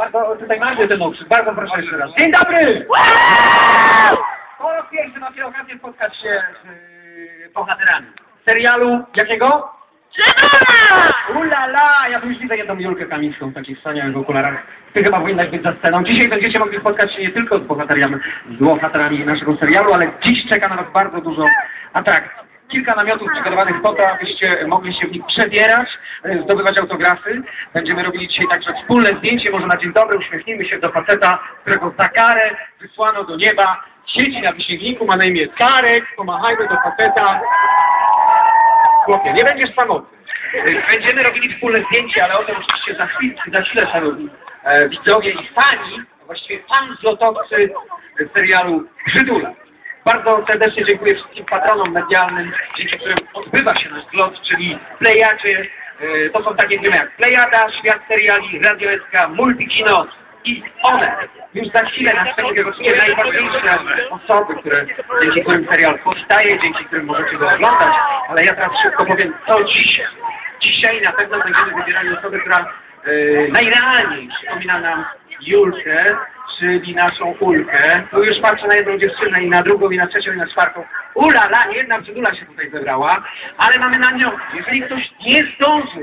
Bardzo, tutaj mamy ten okrzyk, bardzo proszę jeszcze raz. Dzień dobry! Po raz pierwszy macie okazję spotkać się z yy, bohaterami. Serialu jakiego? Żydula! Ulala! Ja tu już widzę jedną Julkę Kamińską w takich wspaniałych okularach. Ty chyba powinnaś być za sceną. Dzisiaj będziecie mogli spotkać się nie tylko z bohaterami, z bohaterami naszego serialu, ale dziś czeka na was bardzo dużo atrakcji. Kilka namiotów przygotowanych po to, abyście mogli się w nich przebierać, e, zdobywać autografy. Będziemy robili dzisiaj także wspólne zdjęcie, może na dzień dobry uśmiechnijmy się do faceta, którego za karę wysłano do nieba. Siedzi na wyśmiewniku, ma na imię Karek, pomachajmy do faceta. Chłopie, nie będziesz samotny. Y, Będziemy robili wspólne zdjęcie, ale o tym oczywiście za chwilę, za chwilę szanowni e, widzowie i fani, właściwie fan zlotowcy serialu Żydula. Bardzo serdecznie dziękuję wszystkim patronom medialnym, dzięki którym odbywa się nasz zlot, czyli Plejadzie. E, To są takie firmy jak Plejada, Świat Seriali, Radio SK, Multikino i one. Już za chwilę następnie zobaczycie najważniejsze osoby, które, dzięki którym serial powstaje, dzięki którym możecie go oglądać, ale ja teraz szybko powiem, co dzisiaj. Dzisiaj na pewno będziemy wybierali osobę, która e, najrealniej przypomina nam Julkę, czyli naszą Ulkę. Tu już patrzę na jedną dziewczynę i na drugą, i na trzecią, i na czwartą. Ula, la, jedna brzydula się tutaj zebrała, ale mamy namiot. Jeżeli ktoś nie zdążył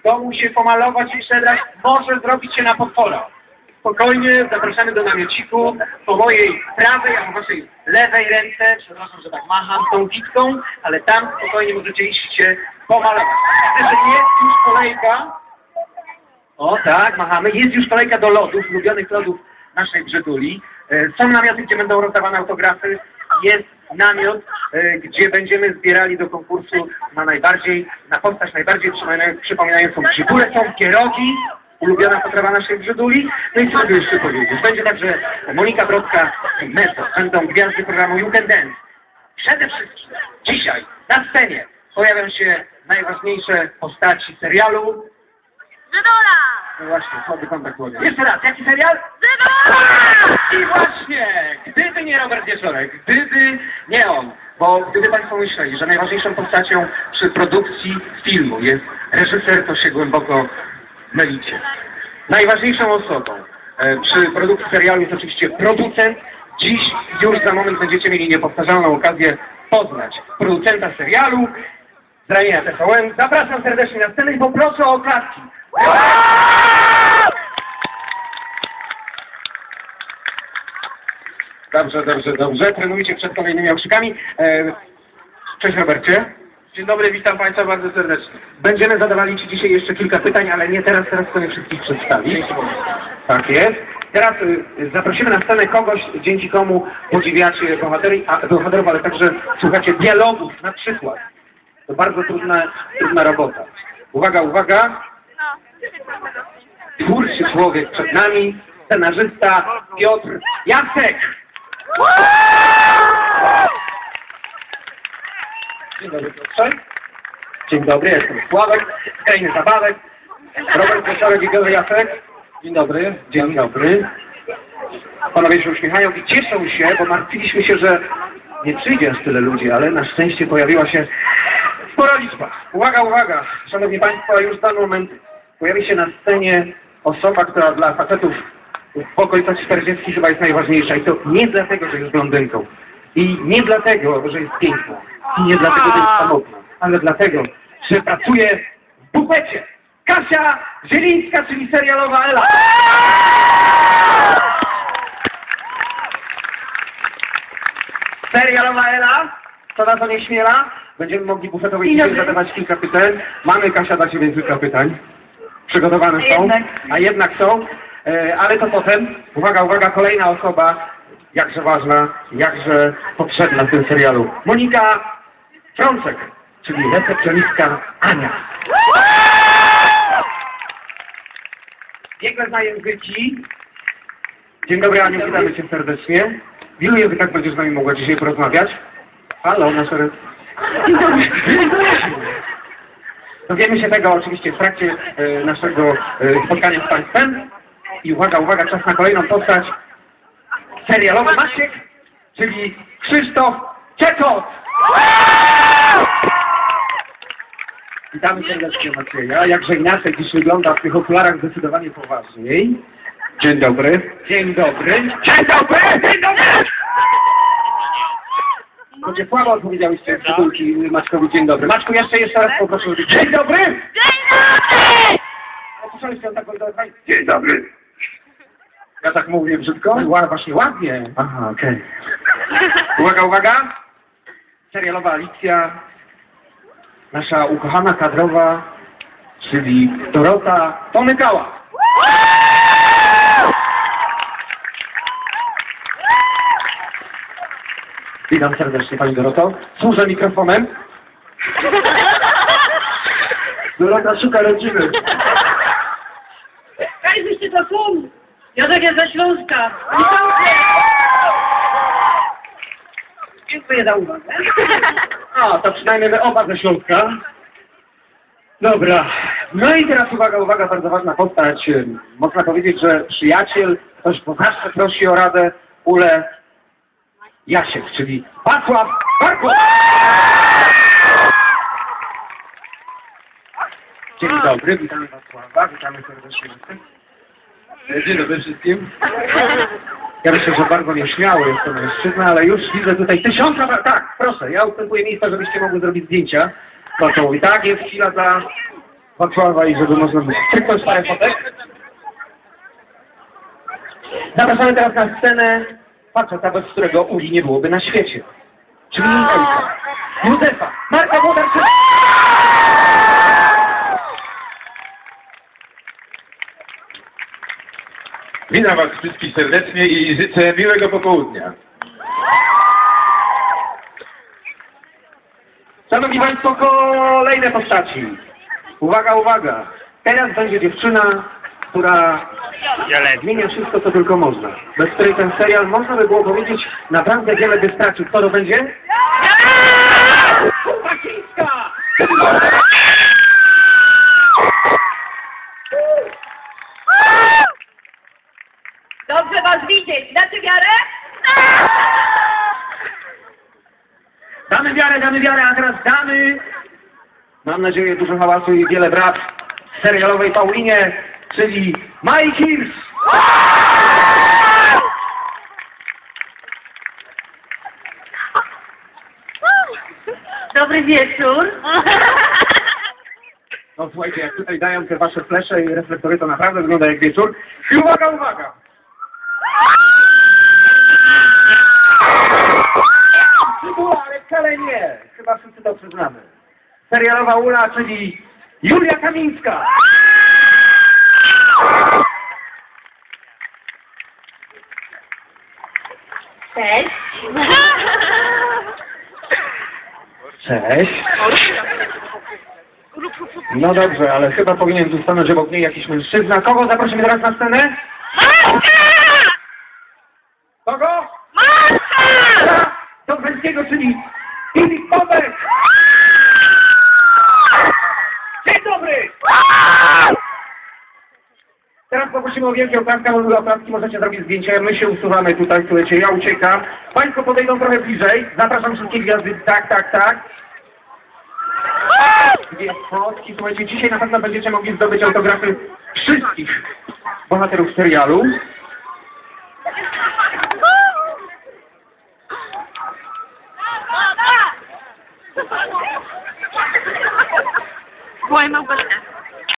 w domu się pomalować i przebrać, może zrobić się na potwora. Spokojnie, zapraszamy do namiociku. Po mojej prawej, a po waszej lewej ręce, przepraszam, że tak macham tą kitką, ale tam spokojnie możecie iść się pomalować. Że jest już kolejka. O tak, machamy. Jest już kolejka do lodów, ulubionych lodów naszej brzyduli. E, Są namioty, gdzie będą rozdawane autografy. Jest namiot, e, gdzie będziemy zbierali do konkursu na najbardziej, na postać najbardziej przypomina- przypominającą brzydulę. Są pierogi, ulubiona potrawa naszej brzyduli. No i co by jeszcze powiedzieć? Będzie także Monika Brodka i Meso. Będą gwiazdy programu You Can Dance. Przede wszystkim dzisiaj na scenie pojawią się najważniejsze postaci serialu. Żydula! No właśnie, słaby kontakt. Jeszcze raz, jaki serial? I właśnie, gdyby nie Robert Wieczorek, gdyby nie on, bo gdyby Państwo myśleli, że najważniejszą postacią przy produkcji filmu jest reżyser, to się głęboko mylicie. Najważniejszą osobą e, przy produkcji serialu jest oczywiście producent. Dziś, już za moment będziecie mieli niepowtarzalną okazję poznać producenta serialu z ramienia TVN. Zapraszam serdecznie na scenę i poproszę o oklaski. Dobrze, dobrze, dobrze. Trenujcie przed kolejnymi okrzykami. E, Cześć Robercie. Dzień dobry, witam Państwa bardzo serdecznie. Będziemy zadawali Ci dzisiaj jeszcze kilka pytań, ale nie teraz, teraz chcę wszystkich przedstawić. Tak jest. Teraz y, zaprosimy na scenę kogoś, dzięki komu podziwiacie bohaterii, a, bohaterów, ale także słuchacie dialogów na przykład. To bardzo trudna, trudna robota. Uwaga, uwaga. Twórczy człowiek przed nami, scenarzysta Piotr Jacek. Dzień dobry, Piotrze. Dzień dobry, jestem Sławek, z Krainy Zabawek. Robert Wieczorek i Piotr Jacek. Dzień dobry. Dzień dobry. Panowie się uśmiechają i cieszą się, bo martwiliśmy się, że nie przyjdzie aż tyle ludzi, ale na szczęście pojawiła się spora liczba. Uwaga, uwaga, Szanowni Państwo, już za moment pojawi się na scenie osoba, która dla facetów w okolicach 40 chyba jest najważniejsza i to nie dlatego, że jest blondynką i nie dlatego, że jest piękna i nie dlatego, że jest samotna, ale dlatego, że pracuje w bufecie. Kasia Zielińska, czyli serialowa Ela. Serialowa Ela, to na to nie śmiela. Będziemy mogli bufetowej dzisiaj zadawać kilka pytań. Mamy, Kasia, dla Ciebie kilka pytań. Przygotowane są. jednak. A jednak są. E, ale to potem. Uwaga, uwaga, kolejna osoba, jakże ważna, jakże potrzebna w tym serialu. Monika Frączek, czyli recepcjonistka Ania. Biegle na języki. Dzień dobry, Aniu, witamy Cię serdecznie. W ilu językach będziesz z nami mogła dzisiaj porozmawiać? Halo, nasze... re- Dowiemy się tego oczywiście w trakcie e, naszego e, spotkania z Państwem. I uwaga, uwaga, czas na kolejną postać. Serialowy Maciek, czyli Krzysztof Ciekot. Witamy serdecznie Macieja. Jakże inaczej dziś wygląda w tych okularach zdecydowanie poważniej. Dzień dobry. Dzień dobry. Dzień dobry! Dzień dobry! Będzie słabo odpowiedziałyście z tytułki Maćkowi dzień dobry. Maćku, jeszcze jeszcze raz poproszę. Dzień dobry! Dzień dobry! Słyszeliście on tak powiedział? Dzień dobry! Ja tak mówię brzydko? Ła, właśnie ładnie. Aha, okej. Uwaga, uwaga! Serialowa Alicja. Nasza ukochana kadrowa, czyli Dorota Tomykała. Witam serdecznie Pani Doroto. Służę mikrofonem. Dorota szuka rodziny. Kaj byście to są? Jadek jest ze Śląska. Dziękuję za uwagę. A, to przynajmniej my oba ze Śląska. Dobra. No i teraz uwaga, uwaga, bardzo ważna postać. Można powiedzieć, że przyjaciel, ktoś po zawsze prosi o radę, ule Jasiek, czyli Wacław. Dzień dobry, witamy Wacława, witamy serdecznie. Dzień dobry wszystkim. Ja myślę, że bardzo nieśmiały jest to mężczyzna, ale już widzę tutaj tysiąca... Tak, proszę, ja ustępuję miejsca, żebyście mogli zrobić zdjęcia. Wacławowi. Tak, jest chwila dla Wacława i żeby można było... Czy ktoś parę fotek? Zapraszamy teraz na scenę faceta, bez którego Uli nie byłoby na świecie. Czyli Elka. Józefa. Marka Włodarczyka. Witam Was wszystkich serdecznie i życzę miłego popołudnia. Szanowni Państwo, kolejne postaci. Uwaga, uwaga. Teraz będzie dziewczyna, która zmienia wszystko, co tylko można. Bez której ten serial, można by było powiedzieć, naprawdę wiele by stracił. Kto to będzie? Kupacińska! Dobrze was widzieć. Dacie wiarę? Damy wiarę, damy wiarę, a teraz damy, mam nadzieję, dużo hałasu i wiele brat w serialowej Paulinie, czyli Mike Hirsch. Dobry wieczór. No słuchajcie, jak tutaj dają te wasze flesze i reflektory, to naprawdę wygląda jak wieczór. I uwaga, uwaga! Przybyła, ale wcale nie. Chyba wszyscy to przyznamy. Serialowa Ula, czyli Julia Kamińska. Cześć. Cześć. No dobrze, ale chyba powinien tu stanąć obok niej jakiś mężczyzna. Kogo zaprosimy teraz na scenę? Kogo? Matka! Do Bęckiego, czyli Filip Bobek! Dzień dobry! Teraz poprosimy o wielkie oklaski, może oklaski możecie zrobić zdjęcie. My się usuwamy tutaj, słuchajcie, ja uciekam. Państwo podejdą trochę bliżej. Zapraszam wszystkie gwiazdy. Tak, tak, tak. Dwie fotki. Słuchajcie, dzisiaj na pewno będziecie mogli zdobyć autografy wszystkich bohaterów serialu. Moja Małgorzata.